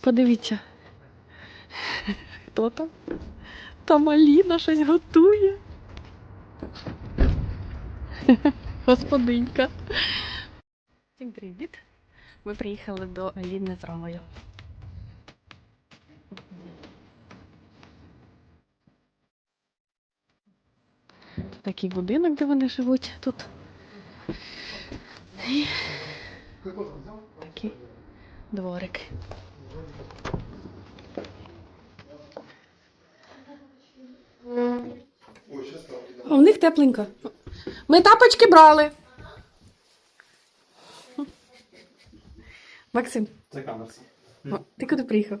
Подивіться. Хто там? Там Аліна щось готує. Господинька. Всім привіт. Ми приїхали до Аліни з Ромою. Тут такий будинок, де вони живуть тут. І такий дворик. А у них тепленько. Ми тапочки брали. Максим, Це камерса. о, ти куди приїхав?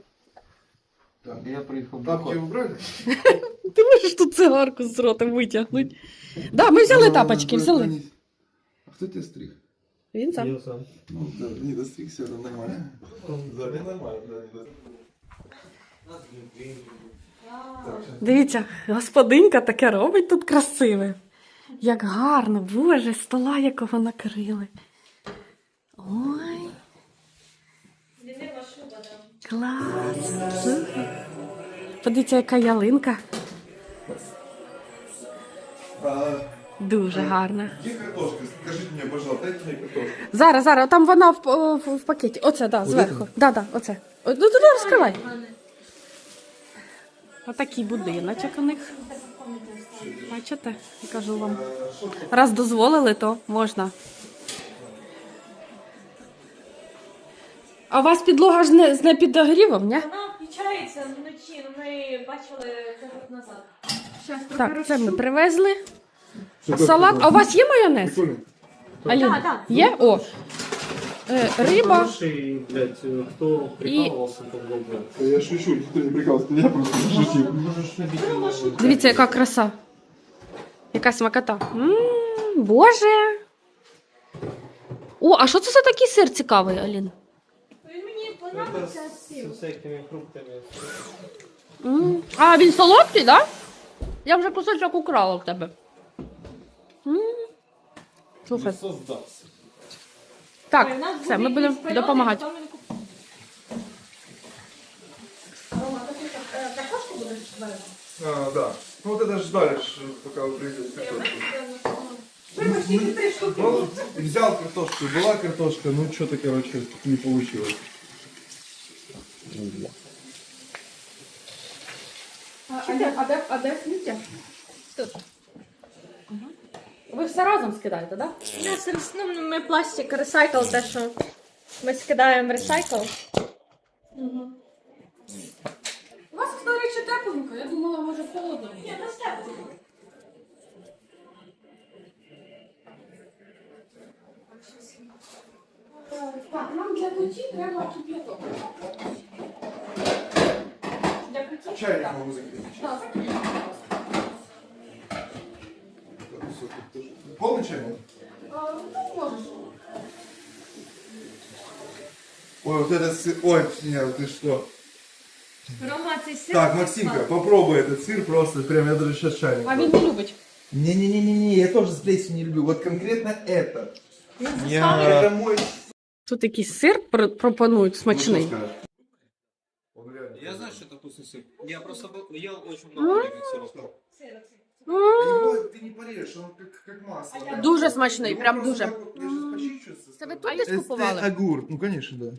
Так, я приїхав. Тапки убрали? Ти можеш тут цигарку з рота витягнути. Да, ми взяли тапочки, взяли. А хто тебе стриг? Він сам. Я сам. Ну, да, не достригся, это нормально. Да, не нормально, да, не достригся. Дивіться, господинька таке робить тут красиве. Як гарно, боже, стола якого накрили. Ой. Клас. Подивіться, яка ялинка. Дуже гарна. где картошка? Скажите мне, пожалуйста, дайте мне картошку. Зараз, зараз, там вона в, в, в пакеті. Оце, да, зверху. Да, да, оце. О, Ну, туди розкривай. Отакий будиночок у них. Бачите, я кажу вам. Раз дозволили, то можна. А у вас підлога ж не з непідогрівом, ні? Вона включається вночі, ну ми бачили рік назад. Так, це ми привезли. Салат. А у вас є майонез? Прикольно. Аліна? Так, так. Є? О. Е, риба. Хороший, блядь. Я шучу, никто не просто шутил. Набити. Дивіться, яка краса. Яка смакота. м боже. О, а що це за такий сир цікавий, Алін? Він мені Це подобається з всім. з всякими фруктами. М, А, він солодкий, так? Да? Я вже кусочок украла в тебе. М. Слухай. создався. Так, Ой, у нас все, ми буде будемо якийсь польот, допомагати. ніхто не куп- Рома, ти тут, е, картошку будеш варити? А, да. Ну вот это ждали, ж, пока вы привезете картошку. Ну, взял картошку, была картошка, ну что-то, короче, не получилось. А де, а де, а де сміття? Тут. Ви все разом скидаєте, так? Да? Нас рес- ну, ми пластик, ресайкл, те, що ми скидаємо ресайкл. У вас, до речі, тепленько. Я думала, може холодно. Ні, нас тепло. Так, нам для куті треба кип'яток. Для кутів? Чайник могу закрыть. Так, Полный чайник? ну, можеш. Ой, вот это сыр. Ой, нет, ты что? Рома, цей сир. Так, Максимка, попробуй этот сыр просто. Прям я даже сейчас чайник. А він не любить. Не-не-не-не, я тоже с плесенью не люблю. Вот конкретно это. Він Я... заставив. Это мой... Тут якийсь сир пр- пропонують смачний. Ну, знаю, что это вкусный сыр. Я просто был- ел очень много этих сыров. М, Его ты не порежешь, он как, как масло. да. Дуже смачний, Его прям просто дуже. так вот, я сейчас почищу со Це ви стороны. тут десь купували? Это огурт, ну конечно, да.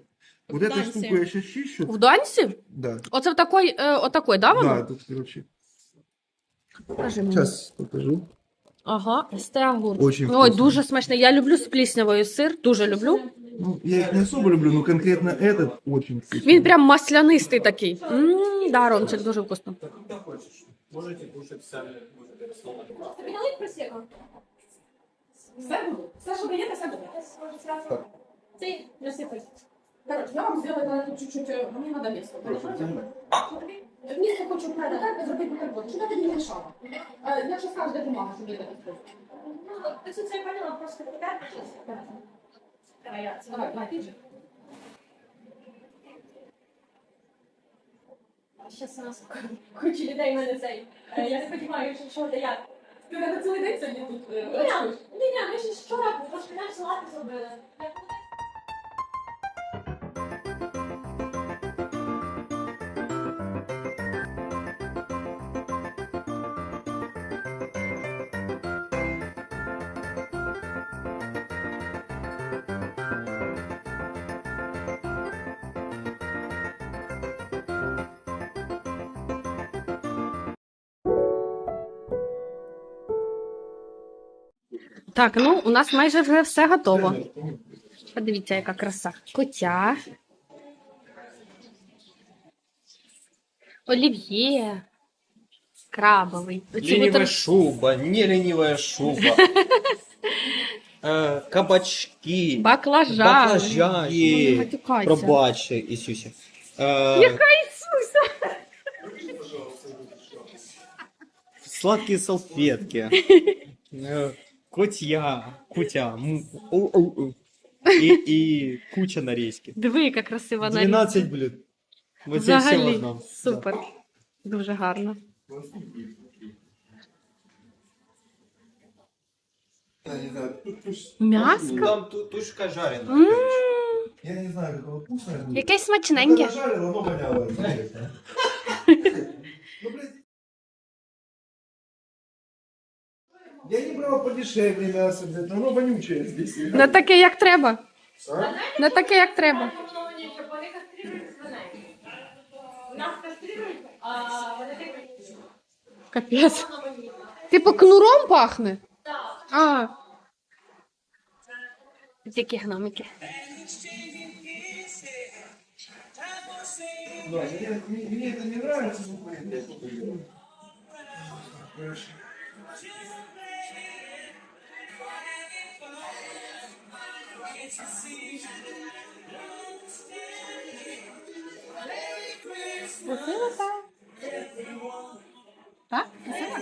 Вот эту Данси. штуку я сейчас чищу. В Данці? Да. Оце в такой, е, отакой, да, воно? Да, тут, короче. Покажи мені. Сейчас покажу. Ага, СТ огурт. Очень Ой, вкусно. дуже смачний. Я люблю з пліснявою сир, дуже люблю. Ну, я их не особо люблю, но конкретно этот очень вкусный. Він прям маслянистий такий. Ммм, да, Ромчик, дуже вкусно. Хочешь. Можете кушать сами. будете стол. Тобі налить просеку? Все буде? Все, що даєте, все буде. Ти насипай. Короче, я вам сделаю чуть-чуть, э, мне надо место. Місто хочу передати, зробити бутерброд. Щоб я тобі не мішала. Е, Я ще скажу, де бумага, щоб я не Ну, ти це поняла, просто тепер. Давай. бояться. Давай, давай, ти же. У нас куча людей мене цей. Е, Я не розумію, що, що де як. Ти на цілий день сьогодні тут е, Ні, ні, ми ще вчора наш салати зробили. Так, ну у нас майже вже все готово. Подивіться, яка краса. Котя. Олів'є. Крабовий. Бутер- шуба, не ленивая шуба. Э, Кабачки. Баклажани. Баклажани. Матюкайся. Пробачте, Ісюся. Е, Яка Ісуса? Сладкие салфетки. Котья. Кутя. И, и куча нарезки. Диви, яка красива нарізка. 12 блюд. Вот здесь все в Взагалі, одном. супер. Дуже гарно. Я не знаю, тут пусть- М'яско? Там ту- тушка жареная. М, Я не знаю, как оно вкусное будет. Якесь Ну, смачненьке. когда жарил, оно воняло. Ну, блядь. Я не брал подешевле мясо, блядь, но оно вонючее здесь. Не таке, як треба. А? Не таке, як треба. Капець. Типу кнуром пахне? Так. А. Які гномики. Да, мне, мне- мне это не нравится, но, блин, я куплю. Понимаешь? Красиво так. Так? Красиво?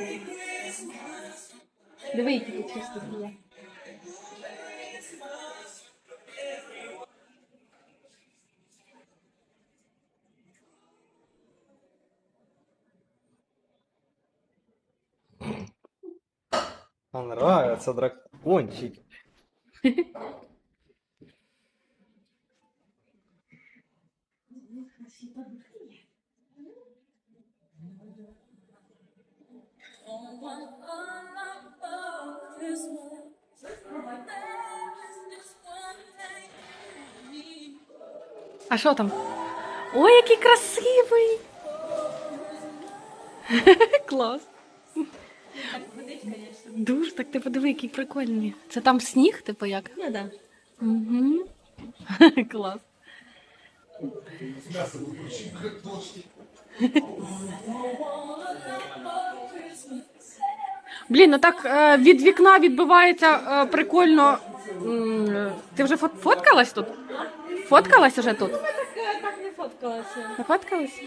Диви, які тут чисто є. Понравится дракончик. А що там? Ой, який красивий! Клас. Дуже так ти подиви, який прикольний. Це там сніг, типу як? Ну да. Угу. Клас. Блін, ну так е, від вікна відбивається е, прикольно. М, е, Ти вже фот- фоткалась тут? Фоткалась уже тут? Так не фоткалася. Не фоткалась?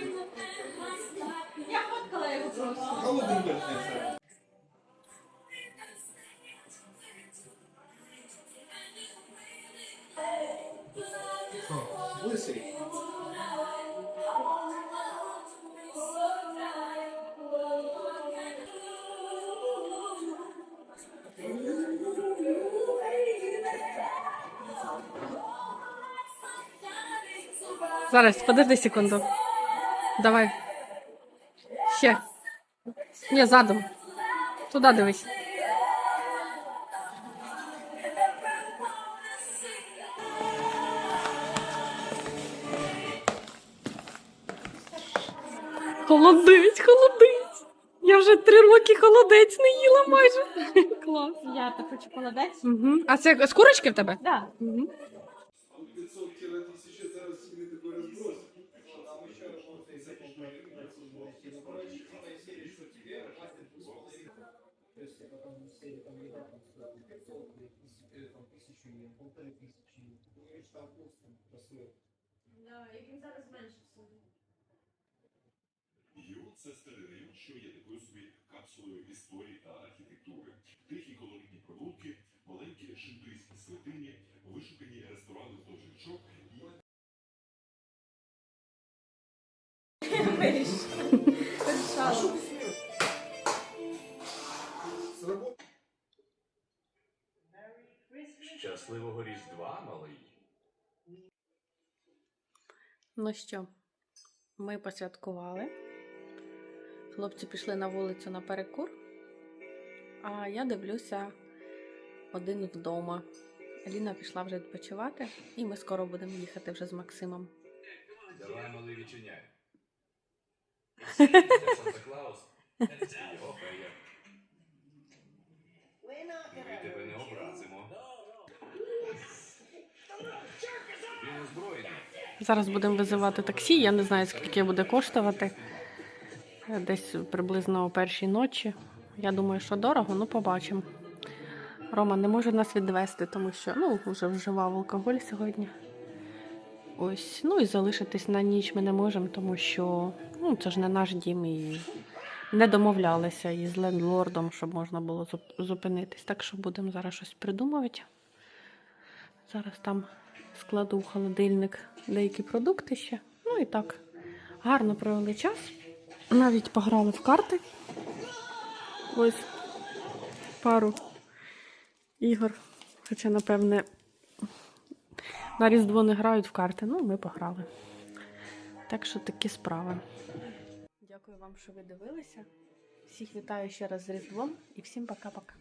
Я фоткала його просто. Лысый. Зараз, подожди секунду. Давай. Ще. Ні, задом. Туди дивись. Холодець, холодець. Я вже три роки холодець не їла майже. Клас. Я так хочу холодець. Угу. А це з курочки в тебе? Да. Угу. 500 тысяч это раз себе такой разброс. Юр це старий район, що є такою собі капсулою історії та архітектури. Тихі колоритні провулки, маленькі шинтуїстські святині, вишукані ресторани вдовж річок і... Щасливого різдва, малий. Ну що, ми посвяткували. Хлопці пішли на вулицю на перекур, а я дивлюся один вдома. Аліна пішла вже відпочивати, і ми скоро будемо їхати вже з Максимом. Давай, малий, відчиняй. Санта Клаус. Ми тебе не образимо. Він озброєний. Зараз будемо визивати таксі. Я не знаю, скільки буде коштувати. Десь приблизно о першій ночі. Я думаю, що дорого, ну побачимо. Рома не може нас відвести, тому що ну, вже вживав алкоголь сьогодні. Ось, ну і залишитись на ніч ми не можемо, тому що ну, це ж не наш дім і не домовлялися із лендлордом, щоб можна було зупинитись. Так що будемо зараз щось придумувати. Зараз там складу в холодильник деякі продукти ще. Ну і так. Гарно провели час. Навіть пограли в карти. Ось пару ігор. Хоча, напевне, на Різдво не грають в карти. Ну, ми пограли. Так що такі справи. Дякую вам, що ви дивилися. Всіх вітаю ще раз з Різдвом і всім пока-пока.